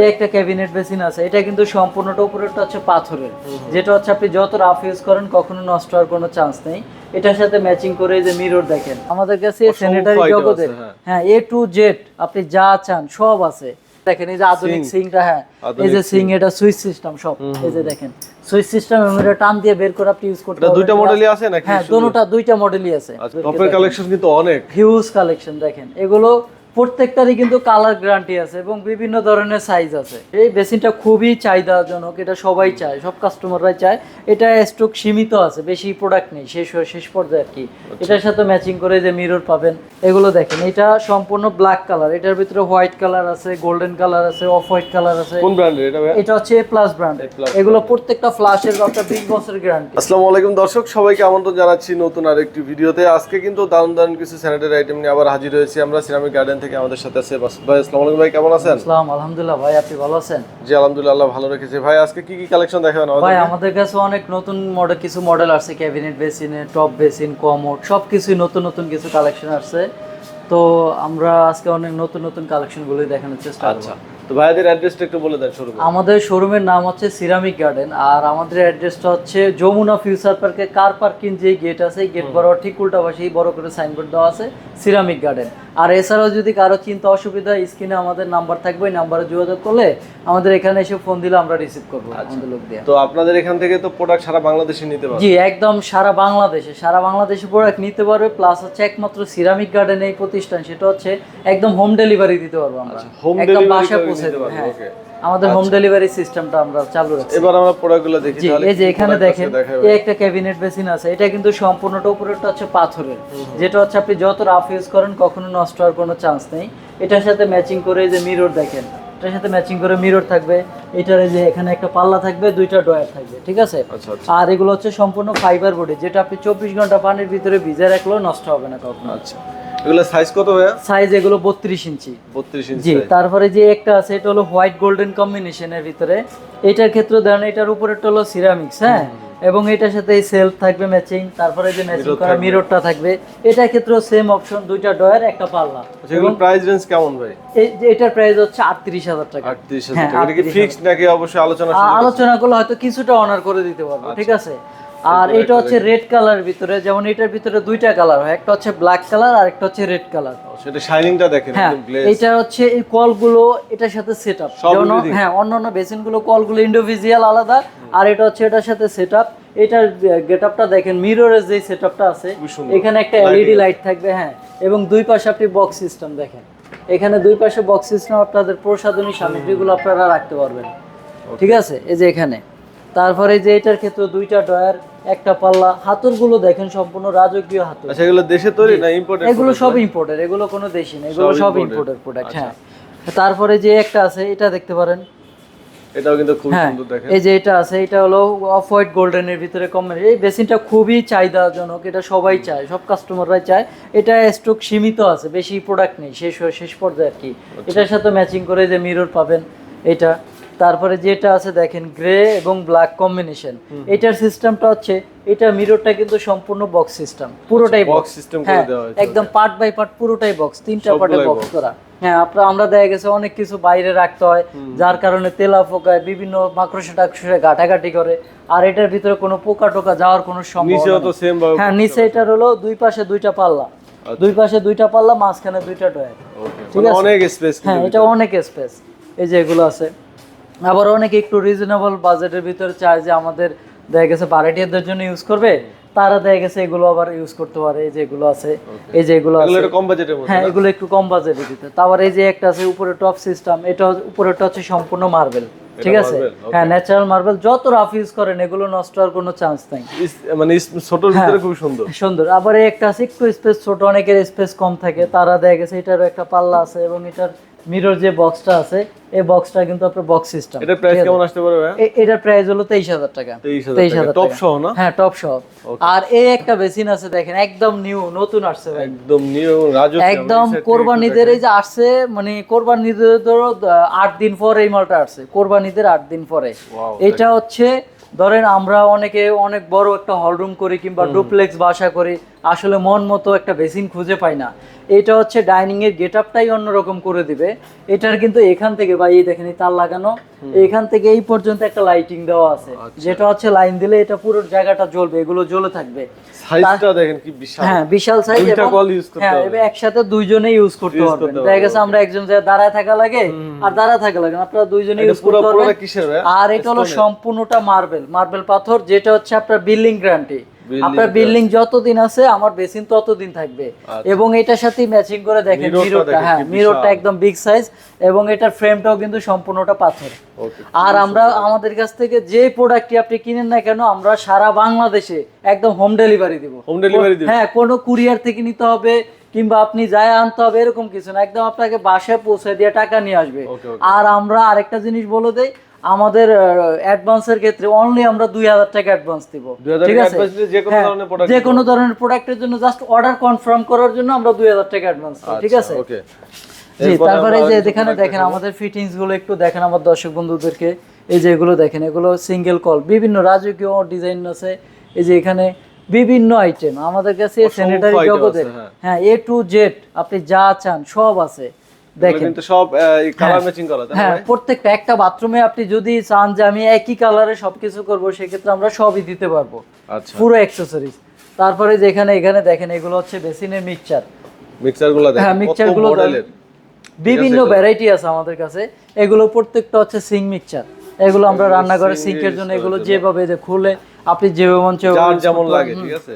এই একটা cabinet basin আছে এটা কিন্তু সম্পূর্ণটা হচ্ছে পাথরের। যেটা হচ্ছে আপনি যত রাফ ইউজ করেন কখনো নষ্ট হওয়ার কোনো চান্স নেই। এটার সাথে ম্যাচিং করে যে মিরর দেখেন। আমাদের কাছে স্যানিটারি জগতের হ্যাঁ। এ টু জেড আপনি যা চান সব আছে। দেখেন এই যে আধুনিক সিংটা হ্যাঁ এই যে সিং এটা সুইচ সিস্টেম সব। এই যে দেখেন সুইচ সিস্টেম এটা টান দিয়ে বের করে আপনি ইউজ করতে দুইটা মডেলই আছে নাকি হ্যাঁ? দুটোটা দুইটা মডেলই আছে। আচ্ছা টপের কালেকশন কিন্তু অনেক। হিউজ কালেকশন দেখেন। এগুলো প্রত্যেকটারই কিন্তু কালার গ্যারান্টি আছে এবং বিভিন্ন ধরনের সাইজ আছে। এই বেসিনটা খুবই চাহিদাজনক এটা সবাই চায় সব কাস্টমাররাই চায়। এটা স্টক সীমিত আছে বেশি প্রোডাক্ট নেই শেষ হয়ে শেষ পর্যায়ে আর কি। এটার সাথে ম্যাচিং করে যে মিরর পাবেন এগুলো দেখেন এটা সম্পূর্ণ ব্ল্যাক কালার এটার ভিতরে হোয়াইট কালার আছে গোল্ডেন কালার আছে অফ হোয়াইট কালার আছে। কোন ব্র্যান্ডের এটা? এটা হচ্ছে এ প্লাস ব্র্যান্ড এগুলো প্রত্যেকটা ফ্লাশের আপনার বিশ বছরের গ্যারান্টি আসসালামু আলাইকুম দর্শক সবাইকে আমন্ত্রণ জানাচ্ছি নতুন আরেকটি ভিডিওতে। আজকে কিন্তু দারুণ দারুণ কিছু স্যানিটারি আইটেম নিয়ে আবার হাজির হয়েছি আমরা সিরামিক গার্ডেন থেকে আমাদের সাথে আছে। ভাই আসসালামু আলাইকুম ভাই কেমন আছেন? আসসালাম আলহামদুলিল্লাহ ভাই আপনি ভালো আছেন? জি আলহামদুলিল্লাহ আল্লাহ ভালো রেখেছে। ভাই আজকে কি কি কালেকশন দেখাবেন আমাদের ভাই আমাদের কাছে অনেক নতুন মডেল কিছু মডেল আছে cabinet basin top basin commode সব কিছুই নতুন নতুন কিছু কালেকশন আছে তো আমরা আজকে অনেক নতুন নতুন কালেকশন গুলোই দেখানোর চেষ্টা করব। আচ্ছা। তো ভাইয়াদের অ্যাড্রেসটা একটু বলে দেন শুরু করুন। আমাদের শোরুমের নাম হচ্ছে সিরামিক গার্ডেন আর আমাদের অ্যাড্রেসটা হচ্ছে যমুনা ফিউচার পার্কে কার পার্কিং যে গেট আছে গেট বরাবর ঠিক উল্টা পাশেই বড় করে সাইনবোর্ড দেওয়া আছে সিরামিক গার্ডেন আর এছাড়াও যদি কারও চিন্তা অসুবিধা স্ক্রিনে আমাদের নাম্বার থাকবে নাম্বারে যোগাযোগ করলে আমাদের এখানে এসে ফোন দিলে আমরা রিসিভ করব আমাদের লোক দিয়ে। তো আপনাদের এখান থেকে তো প্রোডাক্ট সারা বাংলাদেশে নিতে পারবে। জি একদম সারা বাংলাদেশে সারা বাংলাদেশে প্রোডাক্ট নিতে পারবে প্লাস হচ্ছে একমাত্র সিরামিক গার্ডেন এই প্রতিষ্ঠান সেটা হচ্ছে একদম হোম ডেলিভারি দিতে পারব আমরা। delivery বাসায় করে পৌঁছে দেবো হ্যাঁ। আমাদের হোম ডেলিভারি সিস্টেমটা আমরা চালু রাখছি। এবার আমরা প্রোডাক্টগুলো দেখি তাহলে এই যে এখানে দেখেন এই একটা ক্যাবিনেট বেসিন আছে এটা কিন্তু সম্পূর্ণটা উপরেরটা হচ্ছে পাথরের। যেটা হচ্ছে আপনি যত রাফ ইউজ করেন কখনো নষ্ট হওয়ার কোনো চান্স নেই। এটার সাথে ম্যাচিং করে এই যে মিরর দেখেন এটার সাথে ম্যাচিং করে মিরর থাকবে। এটার যে এখানে একটা পাল্লা থাকবে দুইটা ডয়ার থাকবে ঠিক আছে? আচ্ছা আচ্ছা। আর এগুলো হচ্ছে সম্পূর্ণ ফাইবার বডি যেটা আপনি চব্বিশ ঘণ্টা পানির ভিতরে ভিজে রাখলেও নষ্ট হবে না কখনো। আচ্ছা। এগুলো সাইজ কত ভাইয়া? সাইজ এগুলো বত্রিশ ইঞ্চি। বত্রিশ ইঞ্চি জি তারপরে যে একটা আছে এটা হলো হোয়াইট গোল্ডেন কম্বিনেশনের ভিতরে। এটার ক্ষেত্রে দেন এটার হলো সিরামিক্স হ্যাঁ? এবং এটার সাথে এই সেলফ থাকবে ম্যাচিং তারপরে যে ম্যাচিং করা মিররটা থাকবে। এটার ক্ষেত্রেও সেম অপশন দুইটা ডয়ার একটা পাল্লা। আচ্ছা এগুলো প্রাইস রেঞ্জ কেমন ভাই? এটার প্রাইস হচ্ছে আটত্রিশ হাজার টাকা। আটত্রিশ হ্যাঁ, হাজার টাকা। এটা কি ফিক্সড নাকি অবশ্যই আলোচনা আলোচনা করলে হয়তো কিছুটা অনার করে দিতে পারব ঠিক আছে? আর এটা হচ্ছে রেড কালার ভিতরে যেমন এটার ভিতরে দুইটা কালার হয় একটা হচ্ছে ব্ল্যাক কালার আর একটা হচ্ছে রেড কালার সেটা শাইনিংটা দেখেন হ্যাঁ একদম গ্লেজ এটা হচ্ছে এই কলগুলো এটার সাথে সেট আপ সব everything? হ্যাঁ অন্যান্য বেসিনগুলো কলগুলো ইন্ডিভিজুয়াল আলাদা। আর এটা হচ্ছে এটার সাথে সেট আপ এটার গেট আপটা দেখেন মিররের যে সেট আপটা আছে এখানে একটা এলইডি লাইট থাকবে হ্যাঁ। এবং দুই পাশে আপনি বক্স সিস্টেম দেখেন। এখানে দুই পাশে বক্স সিস্টেম আপনাদের প্রসাধনী সামগ্রীগুলো আপনারা রাখতে পারবেন। ঠিক আছে? এই যে এখানে। তারপরে যে এটার ক্ষেত্রে দুইটা ডয়ার একটা পাল্লা হাতুরগুলো দেখেন সম্পূর্ণ রাজকীয় হাতুর আচ্ছা এগুলো দেশে তৈরি না ইম্পোর্টেড এগুলো সব ইম্পোর্টের এগুলো কোনো দেশি না এগুলো সব imported। ইম্পোর্টের প্রোডাক্ট আচ্ছা। হ্যাঁ। তারপরে যে একটা আছে এটা দেখতে পারেন। এটাও কিন্তু খুব হ্যাঁ সুন্দর দেখেন। এই যে এটা আছে এটা হলো অফ হোয়াইট গোল্ডেনের ভিতরে কমের এই বেসিনটা খুবই চাহিদাজনক এটা সবাই চায় সব কাস্টমাররাই চায়। এটা স্টক সীমিত আছে বেশি প্রোডাক্ট নেই শেষ হয়ে শেষ পর্যায়ে আর কি। আচ্ছা। এটার সাথে ম্যাচিং করে যে মিরর পাবেন এটা। তারপরে যেটা আছে দেখেন গ্রে এবং ব্ল্যাক কম্বিনেশন এটার সিস্টেমটা হচ্ছে এটা মিররটা কিন্তু সম্পূর্ণ বক্স সিস্টেম পুরোটাই বক্স system করে হ্যাঁ দেওয়া হয়েছে, একদম পার্ট বাই পার্ট পুরোটাই বক্স তিনটা পার্টে বক্স করা। হ্যাঁ আপনার আমরা দেখা গেছে অনেক কিছু বাইরে রাখতে হয় যার কারণে তেলা পোকায় বিভিন্ন মাকড়সা টাকড়সা ঘাটাঘাটি করে আর এটার ভিতরে কোনো পোকা টোকা যাওয়ার কোনো সম্ভাবনা হ্যাঁ নিচে এটার হলো দুই পাশে দুইটা পাল্লা। দুই পাশে দুইটা পাল্লা মাঝখানে দুইটা ডয়ার ঠিক মানে আছে। অনেক স্পেস হ্যাঁ এটা অনেক স্পেস এই যে এগুলো আছে। আবার অনেকে একটু রিজনেবল বাজেটের ভিতরে চায় যে আমাদের দেখা গেছে বারেটিয়ারদের জন্য ইউজ করবে তারা দেখা গেছে এগুলো আবার ইউজ করতে পারে এই যে এগুলো আছে এই যে এগুলো এগুলো আছে। একটু কম বাজেটের হ্যাঁ এগুলো একটু কম বাজেটে দিতে তারপর এই যে একটা আছে উপরে টপ সিস্টেম এটা উপরেরটা হচ্ছে সম্পূর্ণ মার্বেল ঠিক আছে? হ্যাঁ ন্যাচারাল মার্বেল যত রাফ ইউজ করেন এগুলো নষ্ট হওয়ার কোনো চান্স নাই। মানে ছোটর হ্যাঁ। ভিতরে খুব সুন্দর। সুন্দর। আবার একটা আছে একটু স্পেস ছোট অনেকের স্পেস কম থাকে তারা দেখা গেছে এটারও একটা পাল্লা আছে এবং এটার মিরর যে বক্সটা আছে এই বক্সটা কিন্তু আপনার বক্স সিস্টেম এটার প্রাইস কেমন আসতে পারে এটার প্রাইস হলো তেইশ হাজার টাকা। 23,000 টাকা। Top সহ না? হ্যাঁ টপ সহ। আর এই একটা বেসিন আছে দেখেন একদম নিউ নতুন আসছে ভাই। একদম নিউ রাজু একদম কোরবানিদের এই যে আসছে মানে কোরবানিদের ধরো আহ, আট দিন পর এই মালটা আসছে। কোরবানিদের আট দিন পরে। এটা হচ্ছে ধরেন আমরা অনেকে অনেক বড় একটা হল রুম করি কিংবা ডুপ্লেক্স বাসা করি। আসলে মন মতো একটা বেসিন খুঁজে পাই না। এটা হচ্ছে ডাইনিং এর গেট আপটাই অন্যরকম করে দিবে। এটার কিন্তু এখান থেকে বা এই দেখেন তার লাগানো এখান থেকে এই পর্যন্ত একটা লাইটিং দেওয়া আছে। যেটা হচ্ছে লাইন দিলে এটা পুরো জায়গাটা জ্বলবে এগুলো জ্বলে থাকবে। সাইজটা দেখেন কি বিশাল। হ্যাঁ বিশাল সাইজ দুইটা কল use করতে হ্যাঁ হবে। এবার একসাথে দুইজনে ইউজ করতে পারবেন। দেখা গেছে আমরা একজন যে দাঁড়ায় থাকা লাগে আর দাঁড়ায় থাকা লাগে আপনারা দুইজনে এটা ইউজ করতে পারবেন। আর এটা হলো সম্পূর্ণটা মার্বেল মার্বেল পাথর যেটা হচ্ছে আপনার বিল্ডিং গ্যারান্টি Building আপনার বিল্ডিং যতদিন আছে আমার বেসিন ততদিন থাকবে। আচ্ছা। এবং এটার সাথে ম্যাচিং করে দেখেন মিররটা হ্যাঁ মিররটা একদম বিগ সাইজ এবং এটার ফ্রেমটাও কিন্তু সম্পূর্ণটা পাথর। আর আমরা আমাদের কাছ থেকে যে প্রোডাক্টটি আপনি কিনেন না কেন আমরা সারা বাংলাদেশে একদম হোম ডেলিভারি দিব। হোম ডেলিভারি দিবেন হ্যাঁ কোনো কুরিয়ার থেকে নিতে হবে কিংবা আপনি যায় আনতে হবে এরকম কিছু না। একদম আপনাকে বাসায় পৌঁছে দিয়ে টাকা নিয়ে আসবে। আর আমরা আরেকটা জিনিস বলে দেই আমাদের অ্যাডভান্সের ক্ষেত্রে অনলি আমরা দুই হাজার টাকা অ্যাডভান্স দিব। ঠিক আছে? যে কোনো হ্যাঁ, ধরনের প্রোডাক্টের জন্য জাস্ট অর্ডার কনফার্ম করার জন্য আমরা দুই হাজার টাকা অ্যাডভান্স ঠিক আছে? জি তারপরে যে এখানে দেখেন আমাদের ফিটিংসগুলো একটু দেখেন আমার দর্শক বন্ধুদেরকে। এই যে এগুলো দেখেন এগুলো সিঙ্গেল কল বিভিন্ন রাজকীয় ডিজাইন আছে। এই যে এখানে বিভিন্ন আইটেম আমাদের কাছে স্যানিটারি জগতের। হ্যাঁ। এ টু জেড আপনি যা চান সব আছে। দেখেন। কিন্তু সব কালার ম্যাচিং করা হ্যাঁ প্রত্যেকটা একটা বাথরুমে আপনি যদি চান যে আমি একই কালারে সবকিছু করব সেক্ষেত্রে আমরা সবই দিতে পারব। আচ্ছা। পুরো অ্যাক্সেসরিজ তারপরে যেখানে এখানে দেখেন এগুলো হচ্ছে বেসিনের মিক্সচার মিক্সারগুলো দেখেন হ্যাঁ কত মিক্সচারগুলো মডেলের বিভিন্ন ভ্যারাইটি আছে আমাদের কাছে। এগুলো প্রত্যেকটা হচ্ছে সিং মিক্সচার এগুলো আমরা রান্না করে সিঙ্কের জন্য এগুলো যেভাবে যে খুলে আপনি যেভাবে মন চায় যেমন লাগে ঠিক আছে?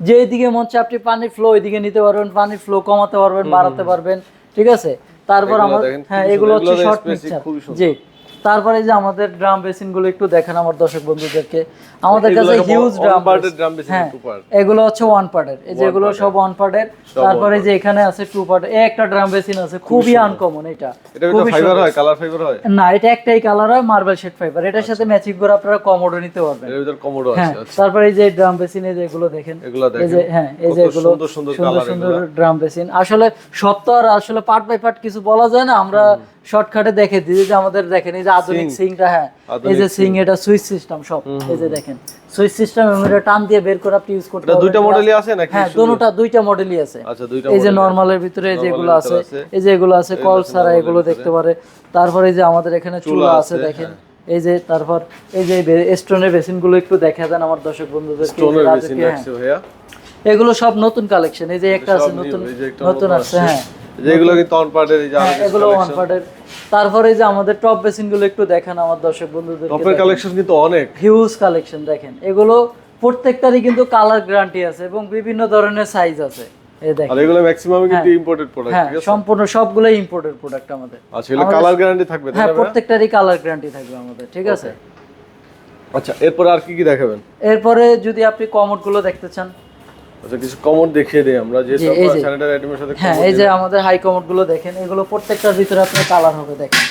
যে দিকে মন চায় আপনি পানির ফ্লো ওইদিকে নিতে পারবেন পানির ফ্লো কমাতে পারবেন বাড়াতে পারবেন ঠিক আছে? তারপর আমার হ্যাঁ এগুলো। হচ্ছে শর্ট সুন্দর। জি তারপরে যে আমাদের ড্রাম বেসিনগুলো একটু দেখেন আমার দর্শক বন্ধুদেরকে। আমাদের কাছে হিউজ ড্রাম এর drum হ্যাঁ এগুলো হচ্ছে ওয়ান পার্টের এই যে এগুলো সব ওয়ান পার্টের তারপরে যে এখানে আছে টু পার্ট এই একটা ড্রাম বেসিন আছে খুবই আনকমন এটা। খুবই ফাইবার হয়? কালার ফাইবার হয়? না এটা একটাই কালার হয় মার্বেল শেড ফাইবার এটার সাথে ম্যাচিং করে আপনারা কমোডো নিতে পারবেন। এর ভিতর কমোডো হ্যাঁ আছে আচ্ছা। তারপরে এই যে ড্রাম বেসিন এই যে এগুলো দেখেন এগুলো এই যে হ্যাঁ এই যে এগুলো সুন্দর সুন্দর ড্রাম বেসিন আসলে আর আসলে পার্ট বাই পার্ট কিছু বলা যায় না। আমরা শর্টকাটে দেখে দিই যে আমাদের দেখেন এই যে আধুনিক সিংটা হ্যাঁ এই যে সিং এটা সুইচ সিস্টেম সব এই যে দেখেন সুইচ সিস্টেম এটা টান দিয়ে বের করে আপনি ইউজ করতে এটা পারবেন দুইটা মডেলই আছে নাকি হ্যাঁ দুটোটা দুইটা মডেলই আছে আচ্ছা দুইটা এই যে। নরমালের ভিতরে এই যে এগুলো আছে আছে। এই যে এগুলো আছে কল ছাড়া এগুলো দেখতে পারে তারপরে এই যে আমাদের এখানে চুলা আছে আছে, দেখেন এই যে তারপর এই যে স্টোনের বেসিনগুলো একটু দেখা দেন আমার দর্শক বন্ধুদের স্টোনের মেশিন রাখছে ভাইয়া এগুলো সব নতুন কালেকশন এই যে একটা আছে নতুন নতুন আছে হ্যাঁ যেগুলো হ্যাঁ, এগুলো ওয়ান তারপরে যে আমাদের টপ বেসিনগুলো একটু দেখেন আমার দর্শক বন্ধুদের টপের কালেকশন কিন্তু অনেক। হিউজ কালেকশন দেখেন। এগুলো প্রত্যেকটারই কিন্তু কালার গ্যারান্টি আছে এবং বিভিন্ন ধরনের সাইজ আছে। এই এগুলো ম্যাক্সিমাম কিন্তু ইম্পোর্টেড প্রোডাক্ট হ্যাঁ ঠিক আছে? সম্পূর্ণ সবগুলোই ইম্পোর্টেড প্রোডাক্ট আমাদের। আচ্ছা এগুলো কালার গ্যারান্টি থাকবে হ্যাঁ প্রত্যেকটারই কালার গ্যারান্টি থাকবে আমাদের ঠিক আছে? আচ্ছা এরপর আর কি কি দেখাবেন? এরপরে যদি আপনি কমোডগুলো দেখতে চান আচ্ছা কিছু কমন দেখিয়ে দিই আমরা যে। স্যানিটারি আইটেমের সাথে হ্যাঁ এই যে আমাদের হাই কমোডগুলো দেখেন এগুলো প্রত্যেকটার ভিতরে আপনার কালার হবে দেখেন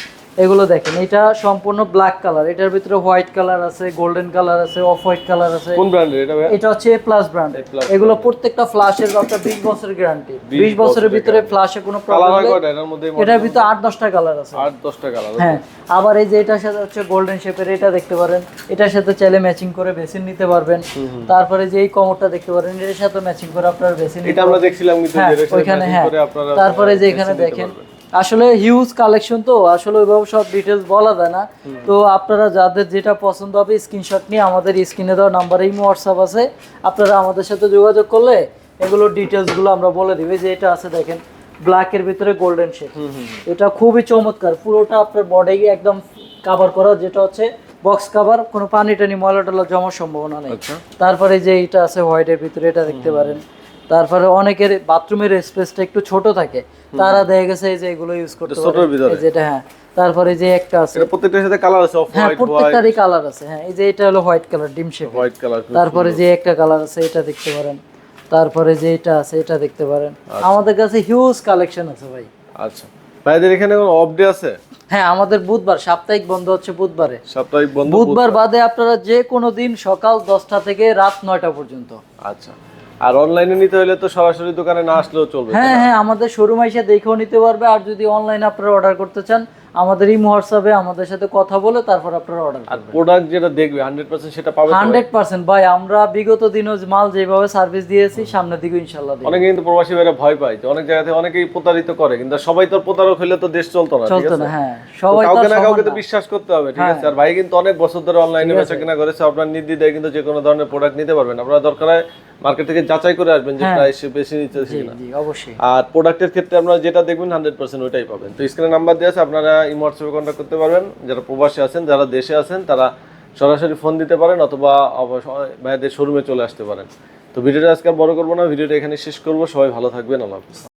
এগুলো দেখেন এটা সম্পূর্ণ ব্ল্যাক কালার এটার ভিতরে হোয়াইট কালার আছে গোল্ডেন কালার আছে অফ হোয়াইট কালার আছে। কোন ব্র্যান্ডের এটা ভাইয়া? এটা হচ্ছে এ প্লাস ব্র্যান্ড এগুলো প্রত্যেকটা ফ্লাশের আপনার বিশ বছরের গ্যারান্টি 20 বছরের ভিতরে ফ্লাশে কোনো প্রবলেম হয় নেই। এটার ভিতরে আট দশটা কালার আছে। আট দশটা কালার হ্যাঁ আবার এই যে এটার সাথে হচ্ছে গোল্ডেন শেপের এটা দেখতে পারেন। এটার সাথে চাইলে ম্যাচিং করে বেসিন নিতে পারবেন। তারপরে যে এই কমরটা দেখতে পারেন এর সাথে ম্যাচিং করে আপনার বেসিন এটা আমরা দেখছিলাম কিন্তু হ্যাঁ যেটার সাথে হ্যাঁ। করে আপনারা তারপরে যে এখানে দেখেন। আসলে হিউজ কালেকশন তো আসলে ওইভাবে সব ডিটেলস বলা যায় না। তো আপনারা যাদের যেটা পছন্দ হবে স্ক্রিনশট নিয়ে আমাদের স্ক্রিনে দেওয়া নাম্বারে ইমো হোয়াটসঅ্যাপ আছে। আপনারা আমাদের সাথে যোগাযোগ করলে এগুলো ডিটেলসগুলো আমরা বলে দিবে। যে এটা আছে দেখেন ব্ল্যাকের ভিতরে গোল্ডেন শেড এটা খুবই চমৎকার। পুরোটা আপনার বডি একদম কাভার করা যেটা হচ্ছে বক্স কাভার কোনো পানি টানি ময়লা টলা জমার সম্ভাবনা নেই। আচ্ছা। তারপরে যে এটা আছে হোয়াইটের ভিতরে এটা দেখতে পারেন। তারপরে অনেকের বাথরুমের স্পেসটা একটু ছোট থাকে। তারা দেখা গেছে যে এগুলো ইউজ করতে পারে? যেটা হ্যাঁ। তারপরে যে একটা আছে। এটা প্রত্যেকটার সাথে কালার আছে অফ হ্যাঁ হোয়াইট হোয়াইট প্রত্যেকটারই কালার আছে। হ্যাঁ এই যে এটা হলো হোয়াইট কালার ডিম শেপ হোয়াইট কালার তারপরে যে একটা কালার আছে এটা দেখতে পারেন। তারপরে যে এটা আছে এটা দেখতে পারেন। আমাদের কাছে হিউজ কালেকশন আছে ভাই। আচ্ছা। ভাইদের এখানে কোনো অফ ডে আছে? হ্যাঁ আমাদের বুধবার সাপ্তাহিক বন্ধ হচ্ছে বুধবারে। সাপ্তাহিক বন্ধ বুধবার। বাদে আপনারা যে কোনো দিন সকাল দশটা থেকে রাত নয়টা পর্যন্ত। আচ্ছা। আর অনলাইনে নিতে হলে তো সরাসরি দোকানে না আসলেও চলবে হ্যাঁ হ্যাঁ আমাদের শোরুম এসে দেখেও নিতে পারবে, আর যদি অনলাইনে আপনারা অর্ডার করতে চান আমাদের এই হোয়াটসঅ্যাপে আমাদের সাথে কথা বলে তারপর আপনারা অর্ডার আর প্রোডাক্ট যেটা দেখবে হান্ড্রেড পার্সেন্ট সেটা পাবে তো? হান্ড্রেড পার্সেন্ট ভাই আমরা বিগত দিনও মাল যেভাবে সার্ভিস দিয়েছি সামনের দিকে ইনশাল্লাহ দিই অনেকে কিন্তু প্রবাসী ভাইরা ভয় পায় যে অনেক জায়গা থেকে অনেকেই প্রতারিত করে কিন্তু সবাই তো প্রতারক হইলে তো দেশ চলতো না চলতো না হ্যাঁ। সবাই তো কাউকে না কাউকে তো বিশ্বাস করতে হবে ঠিক হ্যাঁ। আছে? আর ভাই কিন্তু অনেক বছর ধরে অনলাইনে বেচা কেনা করেছে আপনার নির্দ্বিধায় কিন্তু যে কোনো ধরনের প্রোডাক্ট নিতে পারবেন। আপনারা দরকার হয় মার্কেট থেকে যাচাই করে আসবেন যে হ্যাঁ। প্রাইস বেশি নিচ্ছে কিনা। জি অবশ্যই। আর প্রোডাক্টের ক্ষেত্রে আপনারা যেটা দেখবেন হান্ড্রেড পার্সেন্ট ওইটাই পাবেন। তো স্ক্রিনে নাম্বার দিয়ে আছে আপনারা ইমো হোয়াটসঅ্যাপে কন্ট্যাক্ট করতে পারবেন। যারা প্রবাসী আছেন, যারা দেশে আছেন, তারা সরাসরি ফোন দিতে পারেন অথবা ভাইয়াদের শোরুমে চলে আসতে পারেন। তো ভিডিওটা আজকে বড় করব না, ভিডিওটা এখানে শেষ করব। সবাই ভালো থাকবেন, আল্লাহ